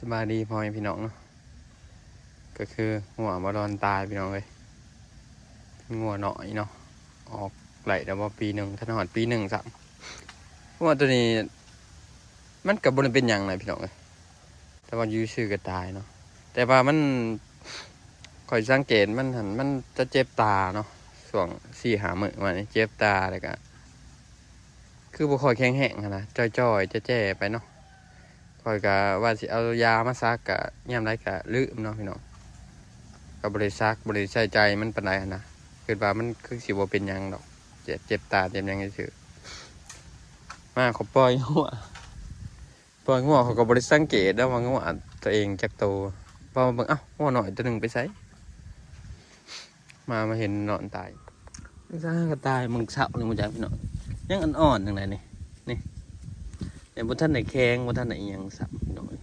สบายดีพ่อแม่พี่น้องเนาะก็คือหัวบอลอนตายพี่น้องเลยงัวหน่อยเนาะออกไหลแต่ว่าปีหนึ่งถ้าหอดปีหนึ่งสามหัวตัวนี้ มันกับบนเป็นหยังไงพี่น้องเลยแต่ว่ายูซื่อก็ตายเนาะแต่ว่ามันคอยสังเกตมันหันมันจะเจ็บตาเนาะส่วงสี่หามือมานี่เจ็บตาเลยก็คือบุคอยแข็งแห้งนะจ้อยๆจะแจ้ไปเนาะ คอยกะว่าสิเอายามาซักกะย่ไรกะลืมเนาะพี่น้องกับบริซักบริใส่ใจมันปานใดหั้นนะคือว่ามันคือสิบ่เป็นหยังดอก เจ็บเจ็บตาเจ็บหยังซื่อๆมาเขาปล่อยหัวปล่อยหัวเขาก็บริสังเกตแล้วว่าหัวตัวเองจักโตพอมาเบิ่งเอ้าหัวหน่อยตัวหนึ่งไปใส่มามาเห็นนอนตายนี่ซ่าก็ตายมึงเศร้านี่มึงจักพี่น้องยังอ่อนๆจังไดนี่ แต่บนท่านไหนแข้งบนท่านไหนยังสับหน่อย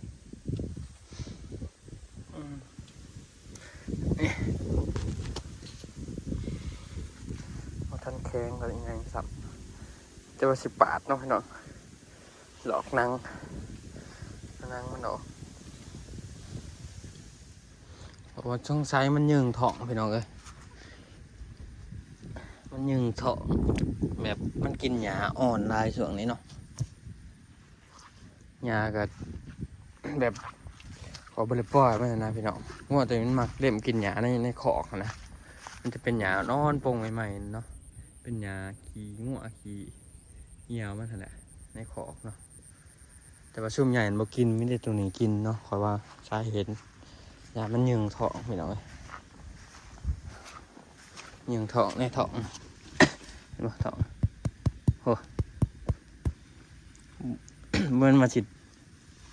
บนท่านแข้งอะไรอิหยังสับจะว่าสิบบาทเนาะพี่น้องหลอกนางนางมันออกเพราะว่าช่องไซมันยืงท้องพี่น้องเอ้ยมันยืงท้องแบบมันกินหญ้าอ่อนลายส่วงนี้เนาะ ยาก็แบบขอบริปล่อยมันนะพี่น้องงัวตัวนี้มันมักเล่มกินหญ้าในในขอกนะ มันจะเป็นหญ้านอนโปงใหม่ๆเนาะ เป็นหญ้าขี้งัวขี้เหี่ยวมันนั่นแหละในขอกเนาะ แต่ว่าซุ่มใหญ่มันบ่กินไม่ได้ตัวนี้กินเนาะขอยว่าสาเหตุยามันยึงท้องพี่น้องเอ้ยยึงท้องในท้องเห็นบ่ท้องโห เหมือนมาสิ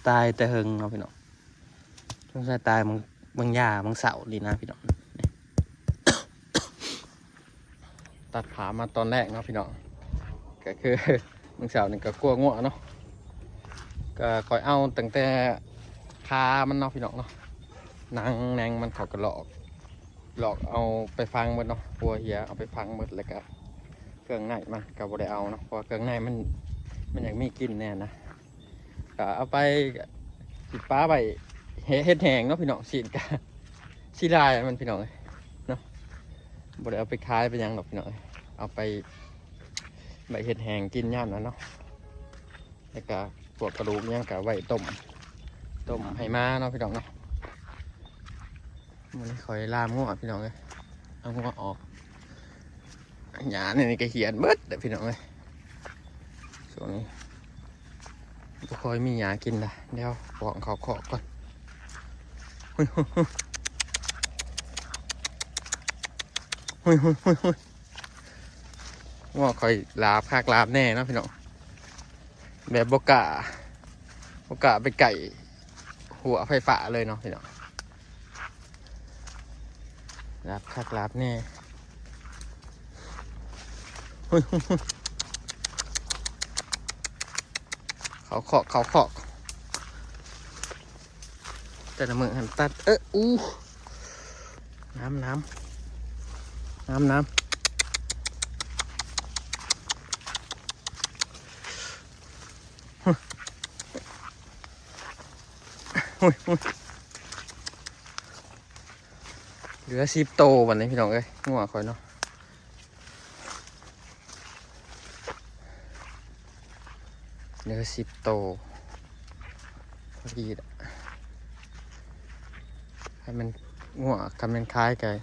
ตายแต่เฮงเนาะพี่น้องต้องใช้ตายบางบางหญ้าบางเสาดีนะพี่น้องตัดขามาตอนแรกเนาะพี่น้องก็คือบางเสานี่ก็กลัวง่วเนาะก็คอยเอาตั้งแต่ขามันเนาะพี่น้องเนาะนางแนงมันเขาก็หลอก หลอกเอาไปฟังหมดเนาะหัวเหียเอาไปฟังหมดแล้วก็เครื่องในมันก็บ่ได้เอาเนาะเพราะเครื่องในมันมันยังมีกลินแน่นะ ก็เอาไปสิป้าไปเฮ็ดแหงเนาะพี่น้องสีดกะสีลายมันพี่น้องเอ้ยเนาะบ่ได้เอาไปขายไปยังหรอกพี่น้องเอาไปใบเฮ็ดแหงกินย่ามนะเนาะแล้วก็พวกกระดูกเนี่ยก็ไว้ต้มต้มให้มาเนาะพี่น้องเนาะมันคอยลามงัวพี่น้องเอ้ยเอางัวออกหยาเนี่ยก็เขียนเบิดเด้อพี่น้องเอ้ยช่วงนี้ บ่ค่อยมีหยากินละเดี๋ยวบอกเขาขอก่อนหุยหุยหุยหุยหุยหุยว่าคอยลาบคากลาบแน่เนาะพี่น้องแบบบกะบกะไปไก่หัวไฟฟ้าเลยเนาะพี่น้องลาบคากลาบแน่หุยหุยหุย เขาเคาะเขาเคาะแต่ละมือหันตัด เอออู้ น้ำน้ำน้ำน้ำฮึหุยหุยเหลือสิบโตวันนี้พี่น้องเอ้ยงัวคอยเนาะ เหลือสิบโตพอดีละให้มันง่วกำมันคล้ายกัน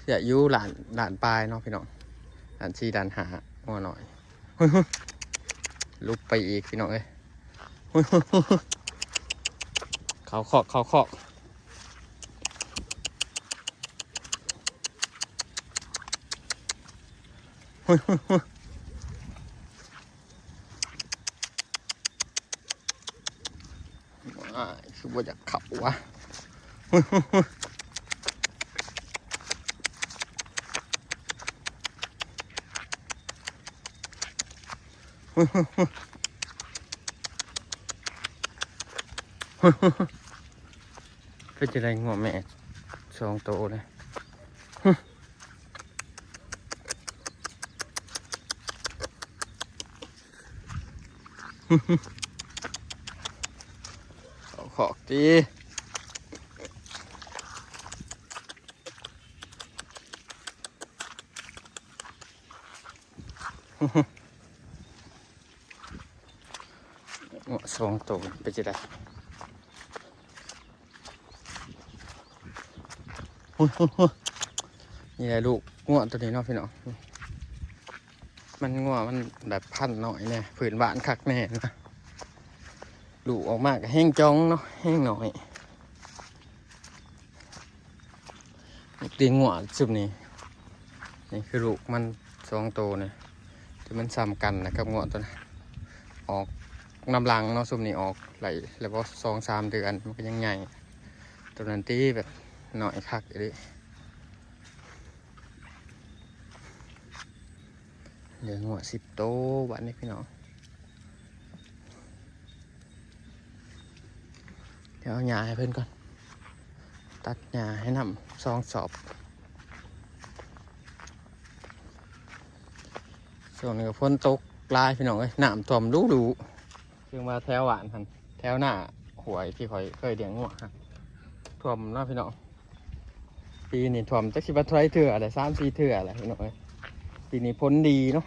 เสียยูหลานหลานปลายเนาะพี่น้องหลานชีหลานหาง่วหน่อยลุกไปอีกพี่น้องเอ้ยเขาเคาะเขาเคาะหุ้ คือว่าอว่าจะขับวะเป็นจะได้งัวแม่สองโตเลยเขาข อกดีงัวสองตัวไปจะได้นี่แหละลูกงัวตัวนี้เนาะพี่น้องมันงัวมันแบบพันหน่อยเนี่ยผืนบ้านคักแน่นะ ลูออกมากแห้งจ้องเนาะแห้งหน่อยตีงัวสุดนี้นี่คือลูกมันสองตัวเนี่ยที่มันซ้ำกันนะครับงัวตัวนั้ออกน้ำลังเนาะสุดนี้ออกไหลแล้วก็สองสามเดือนมันก็ยังใหญ่ตัวนั้นตีแบบหน่อยคักเลยเดี๋ยวงัวสิบโตวบ้านนี้พี่น้อง เดี๋ยวเอาหญ้าให้เพื่อนก่อน ตัดหญ้าให้นำซองสอบส่วนนี้ก็ฝนตกลายพี่น้องเอ้ยน้ำท่วมดูดูเพิ่งมาแถวหวานหันแถวหน้าหวยที่คอยเคยเลี้ยงงัวฮะท่วมเนาะพี่น้องปีนี้ท่วมจักสิบทรายเถื่ออะไรสามสี่เถื่ออะไรพี่น้องเอ้ยปีนี้พ้นดีเนาะ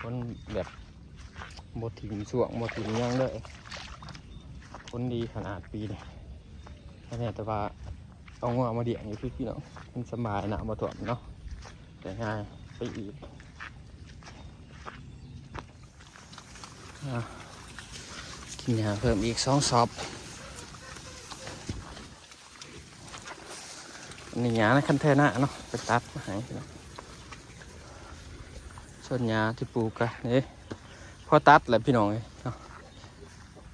พ้นแบบบดถิ่มส่วงบดถิ่มหยังเลย ผลดีขนาดปีนี่อันนี้แต่ว่าเอางัวมาเดี่ยงอยู่พี่พี่น้องมันสบายนะมาถ่วมเนาะแต่ง่ายไปอีกอกินยาเพิ่มอีกสองซอบนี่ยาในคันเทน่าเนาะไปตัดมาให้พี่น้องส่วนยาที่ปลูกกันนี่พอตัดแหละพี่น้องเอ้ยเนาะ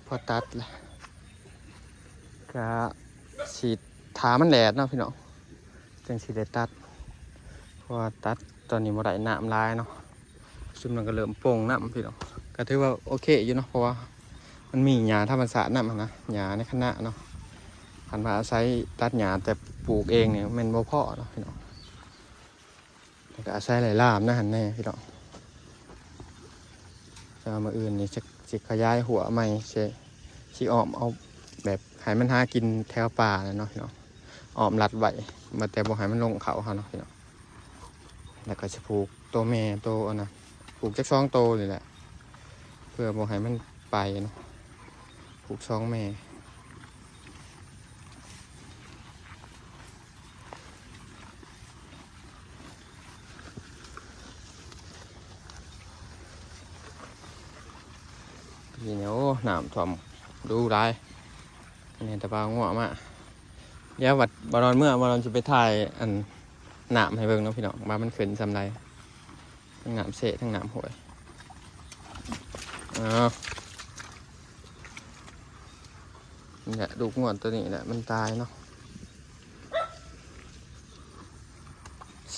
พอตัดแหละ ก็ฉีดถามันแหลดเนาะพี่น้องจังสีได้ตัดเพราะว่าตัดตอนนี้บ่ได้น้ำลายเนาะซุ่มมันก็เริ่มโป่งน้ำพี่น้องก็ถือว่าโอเคอยู่เนาะเพราะว่ามันมีหญ้าธรรมชาติน้ำนะหญ้าในคณะเนาะพันมาอาศัยตัดหญ้าแต่ปลูกเองเนี่ยมันบ่พอเนาะพี่น้องแล้วก็อาศัยหลายลามนะหันแน่พี่น้องจะมาอื่นนี่จะจะขยายหัวใหม่เชสิออมเอา แบบให้มันหากินแถวป่าเลยเนาะพี่น้องออมรัดไว้มาแต่บ่ให้มันลงเขาเขาเนาะพี่น้องแล้วก็จะผูกตัวแม่ตัวนนะผูกจักสองโตัวนี่แหละ เพื่อบ่ให้มันไปเนาะผูกสองแม่นี่เนี่ยโอ้น้ำท่วมดูได้ เนี่ยแต่ปลาง่วมาเดี๋ยววัดบอลอนเมื่อบอลอนจะไปถ่ายอันหนามให้เบิ่งเนาะพี่น้องมามันขึ้นสำไรทั้งหนามเสะทั้งหนามหวยอ้าวนี่แหละดูงวนตัวนี้แหละมันตายเนาะ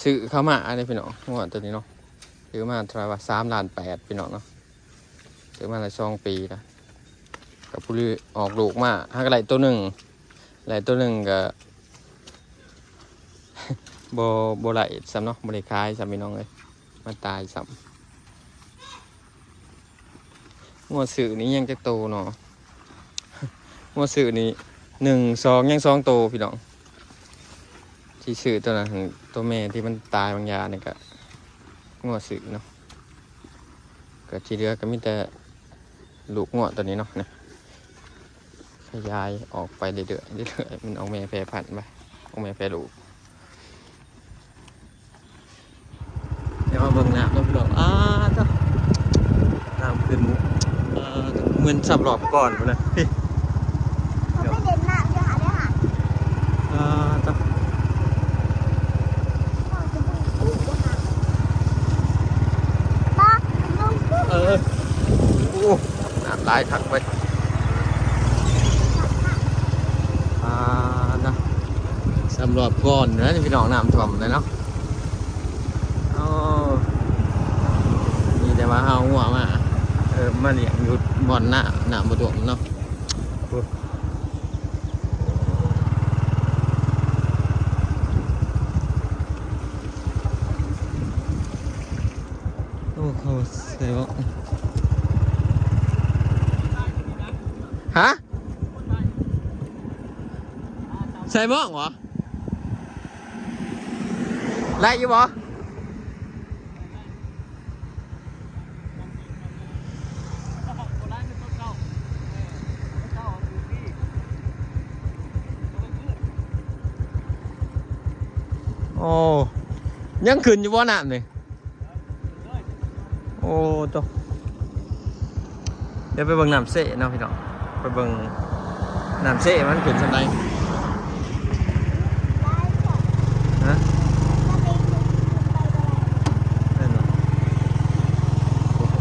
ซื้อเข้ามาอะไรพี่น้องงวนตัวนี้เนาะซื้อมาเท่าไหร่ว่าสามล้านแปดพี่น้องเนาะซื้อมาละสองปีนะ กับผู้ลือออกลูกมาหากไหลตัวหนึ่งไหลตัวหนึ่งก็โบโบไหลสำเนาะบริคายสำพี่น้องเลยมันตายสำงัวสื่อนี้ยังจะโตเนาะงัวสื่อนี้หนึ่งสองยังสองโตพี่น้อง ที่สื่อตัวนั้นตัวแม่ที่มันตายบางยาเนี่ยก็งัวสื่อเนาะก็ที่เหลือก็มีแต่ลูกงัวตัวนี้เนาะเนี่ย ขยายออกไปเรื่อยๆเรื่อยๆมันเอาแม่แพร่พันธุ์ไปเอาแม่แพร่ลูกเดี๋ยวมาเบิ่งน้ำน้ำดอกอ้าจ้ะน้ำขึ้นอ่าเหมือนสับหลอบก่อนไปเลยพี่เขาไม่เด่นหน้าจะหาได้หาอ่าจ้ะพ่อจะพูดจะหาป้าลุงเออโอ้น้ำลายทักไปอ่าจ้ะ สำหรับก่อนนะพี่น้องน้ำท่วมเลยเนาะอ๋อนี่แต่ว่าเอาหัวมาเออมาเลี้ยงอยู่บ่อนหน้าหน้าบ่ตวมเนาะโอ้โอ้โหเสียวฮะใส่บ้องเหรอ ไล่อยู่บ่โอ้ยังขึ้นอยู่บ่น้ำนี่โอ้ตัวเดี๋ยวไปเบิ่งน้ำเสเนาะพี่น้องไปเบิ่งน้ำเสมันขึ้นสำไร ได้จ้ะ ฮะ ถ้าไปถึงไปก็ได้ นั่นเนาะ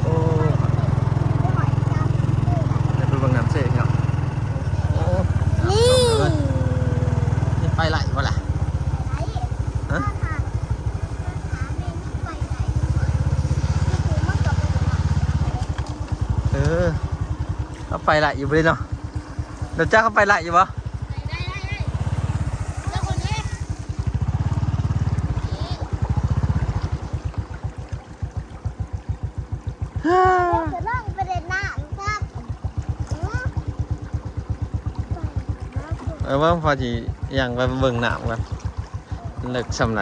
โอ้ ไม่ไหวจ้ะ เดี๋ยวไปเบิ่งน้ำเสพี่น้องโอ้ นี่ นี่ไปไหลบ่ล่ะ ฮะ เออเขา ไปไหลอยู่บ่เลยเนาะเดี๋ยวจ้าเขาไปไหลอยู่บ่ฮ่าจะนั่งไปเด่นหน้าลูกครับเออว่าพอจียังไปเบิ่งน้ำกันเลิกสำไร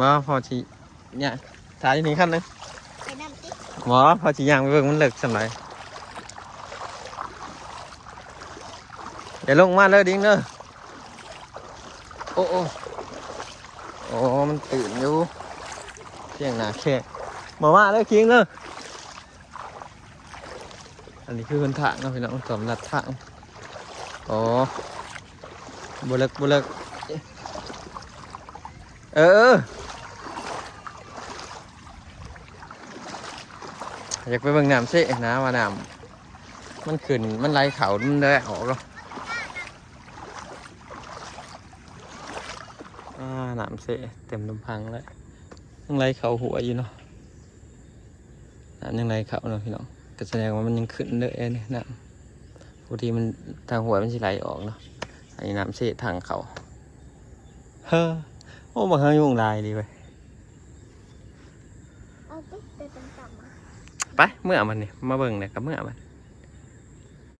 ว่าพอทีเนี่ยถ่ายนี่ขั้นหนึงหมอพอทีย่างไปเบิ่งมันเลิกสำไรเดี๋ยวลงมาเลยดิ้งเด้อโอ้โอ้โอ้มันตื่นอยู่เที่ยงหนาแค่มาว่าเลยคิงเด้ออันนี้คือคนทางเนาะพี่น้องสำหรับทางอ๋อบุเลิกบุเลิกเออ อยากไปเบิ่งน้ำสินะว่าน้ำมันขึ้นมันไหลเขามันได้ออกแล้วอ่าน้ำสิเต็มลำพังแล้วยังไหลเขาหัวอยู่เนาะน้ำยังไหลเขาเนาะพี่น้องก็แสดงว่ามันยังขึ้นเลยเนี่ยน้ำปกติมันทางหัวมันสิไหลออกเนาะอันนี้น้ำสิทางเขาเฮ้อโอ้บางครั้งยุ่งลายดีไป เอาติ๊กไปเป็นกลับมา ไปเมื่อมันนี่มาเบิ่งเนี่ยกับเมื่อมัน